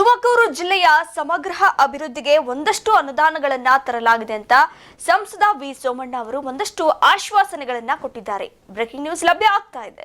ತುಮಕೂರು ಜಿಲ್ಲೆಯ ಸಮಗ್ರ ಅಭಿವೃದ್ಧಿಗೆ ಒಂದಷ್ಟು ಅನುದಾನಗಳನ್ನ ತರಲಾಗಿದೆ ಅಂತ ಸಂಸದ ವಿ ಸೋಮಣ್ಣ ಅವರು ಒಂದಷ್ಟು ಆಶ್ವಾಸನೆಗಳನ್ನ ಕೊಟ್ಟಿದ್ದಾರೆ. ಬ್ರೇಕಿಂಗ್ ನ್ಯೂಸ್ ಲಭ್ಯ ಆಗ್ತಾ ಇದೆ.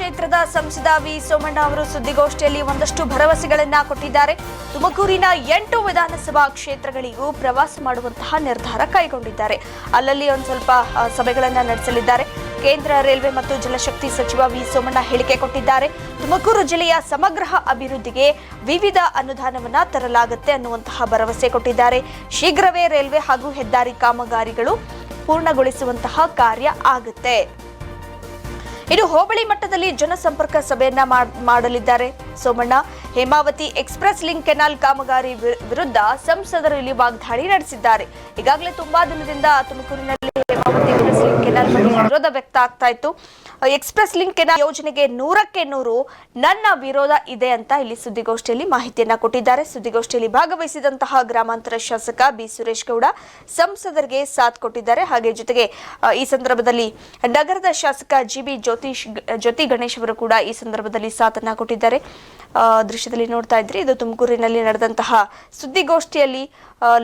ಕ್ಷೇತ್ರದ ಸಂಸದ ವಿ ಸೋಮಣ್ಣ ಅವರು ಸುದ್ದಿಗೋಷ್ಠಿಯಲ್ಲಿ ಒಂದಷ್ಟು ಭರವಸೆಗಳನ್ನ ಕೊಟ್ಟಿದ್ದಾರೆ. ತುಮಕೂರಿನ ಎಂಟು ವಿಧಾನಸಭಾ ಕ್ಷೇತ್ರಗಳಿಗೂ ಪ್ರವಾಸ ಮಾಡುವಂತಹ ನಿರ್ಧಾರ ಕೈಗೊಂಡಿದ್ದಾರೆ. ಅಲ್ಲಲ್ಲಿ ಒಂದು ಸ್ವಲ್ಪ ಸಭೆಗಳನ್ನ ನಡೆಸಲಿದ್ದಾರೆ. ಕೇಂದ್ರ ರೈಲ್ವೆ ಮತ್ತು ಜಲಶಕ್ತಿ ಸಚಿವ ವಿ ಸೋಮಣ್ಣ ಹೇಳಿಕೆ ಕೊಟ್ಟಿದ್ದಾರೆ. ತುಮಕೂರು ಜಿಲ್ಲೆಯ ಸಮಗ್ರ ಅಭಿವೃದ್ಧಿಗೆ ವಿವಿಧ ಅನುದಾನವನ್ನ ತರಲಾಗುತ್ತೆ ಅನ್ನುವಂತಹ ಭರವಸೆ ಕೊಟ್ಟಿದ್ದಾರೆ. ಶೀಘ್ರವೇ ರೈಲ್ವೆ ಹಾಗೂ ಹೆದ್ದಾರಿ ಕಾಮಗಾರಿಗಳು ಪೂರ್ಣಗೊಳಿಸುವಂತಹ ಕಾರ್ಯ ಆಗುತ್ತೆ. ಇನ್ನು ಹೋಬಳಿ ಮಟ್ಟದಲ್ಲಿ ಜನಸಂಪರ್ಕ ಸಭೆಯನ್ನ ಮಾಡ್- ಮಾಡಲಿದ್ದಾರೆ. Somanna, Hemavathi express link canal ಕಾಮಗಾರಿ ವಿರುದ್ಧ ಸಂಸದರು ಇಲ್ಲಿ ವಾಗ್ದಾಳಿ ನಡೆಸಿದ್ದಾರೆ. ಈಗಾಗಲೇ ತುಂಬಾ ದಿನದಿಂದ ತುಮಕೂರಿನಲ್ಲಿ ಹೇಮಾವತಿ ಎಕ್ಸ್ಪ್ರೆಸ್ ಲಿಂಕ್ ಕೆನಾಲ್ ಬಗ್ಗೆ ವಿರೋಧ ವ್ಯಕ್ತ ಆಗ್ತಾ ಇತ್ತು. ಎಕ್ಸ್ಪ್ರೆಸ್ ಲಿಂಕ್ ಕೆನಾಲ್ ಯೋಜನೆಗೆ ನೂರಕ್ಕೆ ನೂರು ನನ್ನ ವಿರೋಧ ಇದೆ ಅಂತ ಇಲ್ಲಿ ಸುದ್ದಿಗೋಷ್ಠಿಯಲ್ಲಿ ಮಾಹಿತಿಯನ್ನ ಕೊಟ್ಟಿದ್ದಾರೆ. ಸುದ್ದಿಗೋಷ್ಠಿಯಲ್ಲಿ ಭಾಗವಹಿಸಿದಂತಹ ಗ್ರಾಮಾಂತರ ಶಾಸಕ ಬಿ ಸುರೇಶ್ ಗೌಡ ಸಂಸದರಿಗೆ ಸಾಥ್ ಕೊಟ್ಟಿದ್ದಾರೆ. ಹಾಗೆ ಜೊತೆಗೆ ಈ ಸಂದರ್ಭದಲ್ಲಿ ನಗರದ ಶಾಸಕ ಜಿ ಬಿ ಜ್ಯೋತಿಷ್ ಜ್ಯೋತಿ ಗಣೇಶ್ ಅವರು ಕೂಡ ಈ ಸಂದರ್ಭದಲ್ಲಿ ಸಾಥನ್ನ ಕೊಟ್ಟಿದ್ದಾರೆ. ದೃಶ್ಯದಲ್ಲಿ ನೋಡ್ತಾ ಇದ್ರಿ ಇದು ತುಮಕೂರಿನಲ್ಲಿ ನಡೆದಂತಹ ಸುದ್ದಿಗೋಷ್ಠಿಯಲ್ಲಿ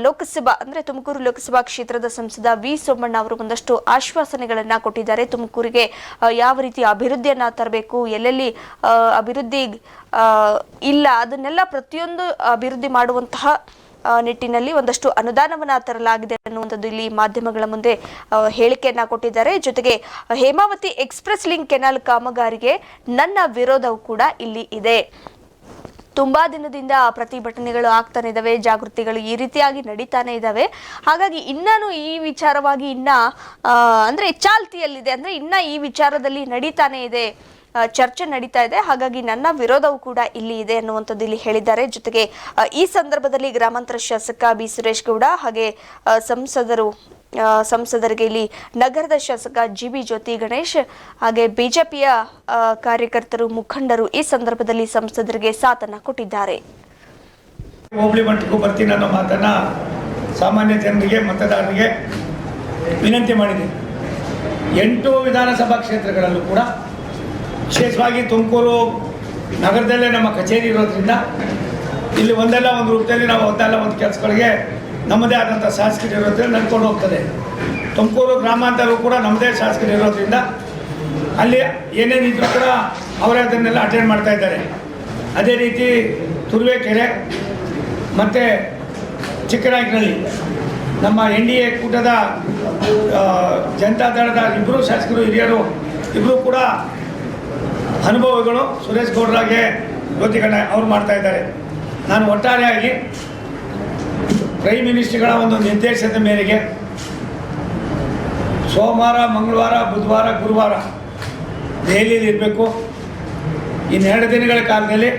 ಲೋಕಸಭಾ ಅಂದ್ರೆ ತುಮಕೂರು ಲೋಕಸಭಾ ಕ್ಷೇತ್ರದ ಸಂಸದ ವಿ ಸೋಮಣ್ಣ ಅವರು ಒಂದಷ್ಟು ಆಶ್ವಾಸನೆಗಳನ್ನ ಕೊಟ್ಟಿದ್ದಾರೆ. ತುಮಕೂರಿಗೆ ಯಾವ ರೀತಿ ಅಭಿವೃದ್ಧಿಯನ್ನ ತರಬೇಕು, ಎಲ್ಲೆಲ್ಲಿ ಅಭಿವೃದ್ಧಿ ಇಲ್ಲ, ಅದನ್ನೆಲ್ಲ ಪ್ರತಿಯೊಂದು ಅಭಿವೃದ್ಧಿ ಮಾಡುವಂತಹ ನಿಟ್ಟಿನಲ್ಲಿ ಒಂದಷ್ಟು ಅನುದಾನವನ್ನ ತರಲಾಗಿದೆ ಅನ್ನುವಂಥದ್ದು ಇಲ್ಲಿ ಮಾಧ್ಯಮಗಳ ಮುಂದೆ ಹೇಳಿಕೆಯನ್ನ ಕೊಟ್ಟಿದ್ದಾರೆ. ಜೊತೆಗೆ, ಹೇಮಾವತಿ ಎಕ್ಸ್ಪ್ರೆಸ್ ಲಿಂಕ್ ಕೆನಾಲ್ ಕಾಮಗಾರಿಗೆ ನನ್ನ ವಿರೋಧವು ಕೂಡ ಇಲ್ಲಿ ಇದೆ. ತುಂಬಾ ದಿನದಿಂದ ಪ್ರತಿಭಟನೆಗಳು ಆಗ್ತಾನೆ ಇದಾವೆ, ಜಾಗೃತಿಗಳು ಈ ರೀತಿಯಾಗಿ ನಡೀತಾನೆ ಇದಾವೆ. ಹಾಗಾಗಿ ಇನ್ನೂ ಈ ವಿಚಾರವಾಗಿ ಇನ್ನ ಅಂದ್ರೆ ಚಾಲ್ತಿಯಲ್ಲಿದೆ, ಅಂದ್ರೆ ಇನ್ನ ಈ ವಿಚಾರದಲ್ಲಿ ನಡೀತಾನೆ ಇದೆ ಚರ್ಚೆ ನಡೀತಾ ಇದೆ. ಹಾಗಾಗಿ ನನ್ನ ವಿರೋಧವು ಕೂಡ ಇಲ್ಲಿ ಇದೆ ಅನ್ನುವಂಥದ್ದು ಇಲ್ಲಿ ಹೇಳಿದ್ದಾರೆ. ಜೊತೆಗೆ ಈ ಸಂದರ್ಭದಲ್ಲಿ ಗ್ರಾಮಾಂತರ ಶಾಸಕ ಬಿ. ಸುರೇಶ್ ಗೌಡ ಹಾಗೆ ಸಂಸದರು ಸಂಸದರಿಗೆ ಇಲ್ಲಿ ನಗರದ ಶಾಸಕ ಜಿ ಬಿ ಜ್ಯೋತಿ ಗಣೇಶ್, ಹಾಗೆ ಬಿಜೆಪಿಯ ಕಾರ್ಯಕರ್ತರು, ಮುಖಂಡರು ಈ ಸಂದರ್ಭದಲ್ಲಿ ಸಂಸದರಿಗೆ ಸಾಥನ್ನ ಕೊಟ್ಟಿದ್ದಾರೆ. ಹೋಬಳಿ ಮಟ್ಟಕ್ಕೂ ಬರ್ತೀನಿ ಅನ್ನೋ ಮಾತನ್ನು ಸಾಮಾನ್ಯ ಜನರಿಗೆ, ಮತದಾರರಿಗೆ ವಿನಂತಿ ಮಾಡಿದೆ. ಎಂಟು ವಿಧಾನಸಭಾ ಕ್ಷೇತ್ರಗಳಲ್ಲೂ ಕೂಡ ವಿಶೇಷವಾಗಿ ತುಮಕೂರು ನಗರದಲ್ಲೇ ನಮ್ಮ ಕಚೇರಿ ಇರೋದ್ರಿಂದ ಇಲ್ಲಿ ಒಂದಲ್ಲ ಒಂದು ರೂಪದಲ್ಲಿ ನಾವು ಒಂದಲ್ಲ ಒಂದು ಕೆಲಸಗಳಿಗೆ ನಮ್ಮದೇ ಆದಂಥ ಶಾಸಕರು ಇರೋದ್ರಿಂದ ನಡ್ಕೊಂಡು ಹೋಗ್ತದೆ. ತುಮಕೂರು ಗ್ರಾಮಾಂತರವು ಕೂಡ ನಮ್ಮದೇ ಶಾಸಕರು ಇರೋದ್ರಿಂದ ಅಲ್ಲಿ ಏನೇನಿದ್ರು ಕೂಡ ಅವರೇ ಅದನ್ನೆಲ್ಲ ಅಟೆಂಡ್ ಮಾಡ್ತಾ ಇದ್ದಾರೆ. ಅದೇ ರೀತಿ ತುರುವೇಕೆರೆ ಮತ್ತು ಚಿಕ್ಕನಾಯಕನಹಳ್ಳಿ ನಮ್ಮ ಎನ್ ಡಿ ಎ ಕೂಟದ ಜನತಾದಳದ ಇಬ್ಬರು ಶಾಸಕರು, ಹಿರಿಯರು ಇಬ್ಬರು ಕೂಡ ಅನುಭವಗಳು ಸುರೇಶ್ ಗೌಡ್ರಾಗೆ ಅವರು ಮಾಡ್ತಾ ಇದ್ದಾರೆ. ನಾನು ಒಟ್ಟಾರೆಯಾಗಿ ಪ್ರೈಮ್ ಮಿನಿಸ್ಟ್ರಿಗಳ ಒಂದು ನಿರ್ದೇಶನದ ಮೇರೆಗೆ ಸೋಮವಾರ, ಮಂಗಳವಾರ, ಬುಧವಾರ, ಗುರುವಾರ ದೆಹಲಿಯಲ್ಲಿ ಇರಬೇಕು. ಇನ್ನೆರಡು ದಿನಗಳ ಕಾಲದಲ್ಲಿ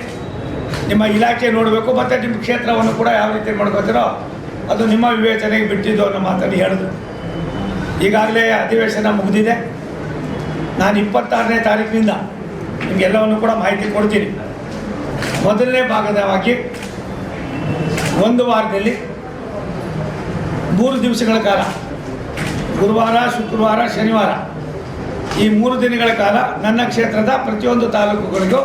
ನಿಮ್ಮ ಇಲಾಖೆ ನೋಡಬೇಕು, ಮತ್ತು ನಿಮ್ಮ ಕ್ಷೇತ್ರವನ್ನು ಕೂಡ ಯಾವ ರೀತಿ ಮಾಡ್ಕೋತೀರೋ ಅದು ನಿಮ್ಮ ವಿವೇಚನೆಗೆ ಬಿಟ್ಟಿದ್ದು ಅನ್ನೋ ಮಾತನ್ನು ಹೇಳಿದ್ರು ಈಗಾಗಲೇ ಅಧಿವೇಶನ ಮುಗಿದಿದೆ. ನಾನು ಇಪ್ಪತ್ತಾರನೇ ತಾರೀಕಿನಿಂದ ನಿಮಗೆಲ್ಲವನ್ನು ಕೂಡ ಮಾಹಿತಿ ಕೊಡ್ತೀನಿ. ಮೊದಲನೇ ಭಾಗದವಾಗಿ ಒಂದು ವಾರದಲ್ಲಿ ಮೂರು ದಿವಸಗಳ ಕಾಲ, ಗುರುವಾರ, ಶುಕ್ರವಾರ, ಶನಿವಾರ, ಈ ಮೂರು ದಿನಗಳ ಕಾಲ ನನ್ನ ಕ್ಷೇತ್ರದ ಪ್ರತಿಯೊಂದು ತಾಲೂಕುಗಳಿಗೂ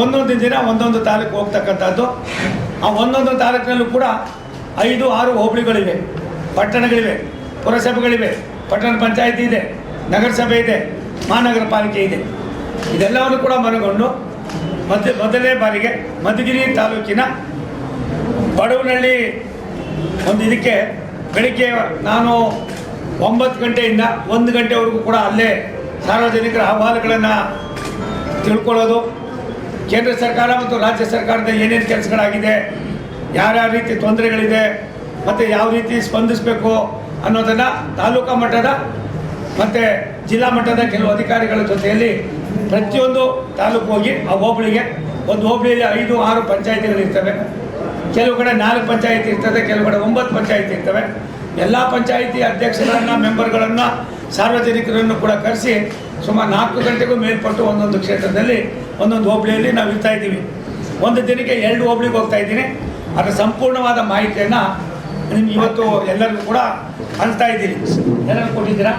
ಒಂದೊಂದು ದಿನ ಒಂದೊಂದು ತಾಲೂಕು ಹೋಗ್ತಕ್ಕಂಥದ್ದು. ಆ ಒಂದೊಂದು ತಾಲೂಕಿನಲ್ಲೂ ಕೂಡ ಐದು, ಆರು ಹೋಬಳಿಗಳಿವೆ, ಪಟ್ಟಣಗಳಿವೆ, ಪುರಸಭೆಗಳಿವೆ, ಪಟ್ಟಣ ಪಂಚಾಯಿತಿ ಇದೆ, ನಗರಸಭೆ ಇದೆ, ಮಹಾನಗರ ಪಾಲಿಕೆ ಇದೆ. ಇದೆಲ್ಲವನ್ನು ಕೂಡ ಮನಗೊಂಡು ಮಧ್ಯ ಮೊದಲನೇ ಬಾರಿಗೆ ಮಧುಗಿರಿ ತಾಲೂಕಿನ ಬಡವನಹಳ್ಳಿ ಒಂದು ಇದಕ್ಕೆ ಬೆಳಿಗ್ಗೆ ನಾನು ಒಂಬತ್ತು ಗಂಟೆಯಿಂದ ಒಂದು ಗಂಟೆವರೆಗೂ ಕೂಡ ಅಲ್ಲೇ ಸಾರ್ವಜನಿಕರ ಅಹವಾಲುಗಳನ್ನು ತಿಳ್ಕೊಳ್ಳೋದು. ಕೇಂದ್ರ ಸರ್ಕಾರ ಮತ್ತು ರಾಜ್ಯ ಸರ್ಕಾರದ ಏನೇನು ಕೆಲಸಗಳಾಗಿದೆ ಯಾರ್ಯಾವ ರೀತಿ ತೊಂದರೆಗಳಿದೆ, ಮತ್ತು ಯಾವ ರೀತಿ ಸ್ಪಂದಿಸಬೇಕು ಅನ್ನೋದನ್ನು ತಾಲೂಕಾ ಮಟ್ಟದ ಮತ್ತು ಜಿಲ್ಲಾ ಮಟ್ಟದ ಕೆಲವು ಅಧಿಕಾರಿಗಳ ಜೊತೆಯಲ್ಲಿ ಪ್ರತಿಯೊಂದು ತಾಲೂಕು ಹೋಗಿ ಆ ಹೋಬಳಿಗೆ, ಒಂದು ಹೋಬಳಿಯಲ್ಲಿ ಐದು ಆರು ಪಂಚಾಯಿತಿಗಳಿರ್ತವೆ ಕೆಲವು ಕಡೆ ನಾಲ್ಕು ಪಂಚಾಯಿತಿ ಇರ್ತದೆ, ಕೆಲವು ಕಡೆ ಒಂಬತ್ತು ಪಂಚಾಯಿತಿ ಇರ್ತವೆ. ಎಲ್ಲ ಪಂಚಾಯಿತಿ ಅಧ್ಯಕ್ಷರನ್ನು, ಮೆಂಬರ್ಗಳನ್ನು, ಸಾರ್ವಜನಿಕರನ್ನು ಕೂಡ ಕರೆಸಿ ಸುಮಾರು ನಾಲ್ಕು ಗಂಟೆಗೂ ಮೇಲ್ಪಟ್ಟು ಒಂದೊಂದು ಕ್ಷೇತ್ರದಲ್ಲಿ, ಒಂದೊಂದು ಹೋಬಳಿಯಲ್ಲಿ ನಾವು ಇರ್ತಾ ಇದ್ದೀವಿ. ಒಂದು ದಿನಕ್ಕೆ ಎರಡು ಹೋಬಳಿಗೆ ಹೋಗ್ತಾ ಇದ್ದೀನಿ. ಅದರ ಸಂಪೂರ್ಣವಾದ ಮಾಹಿತಿಯನ್ನು ನಿಮ್ಗೆ ಇವತ್ತು ಎಲ್ಲರಿಗೂ ಕೂಡ ಹಂಚ್ತಾ ಇದ್ದೀನಿ. ಎಲ್ಲರೂ ಕೊಟ್ಟಿದ್ದೀರಾ?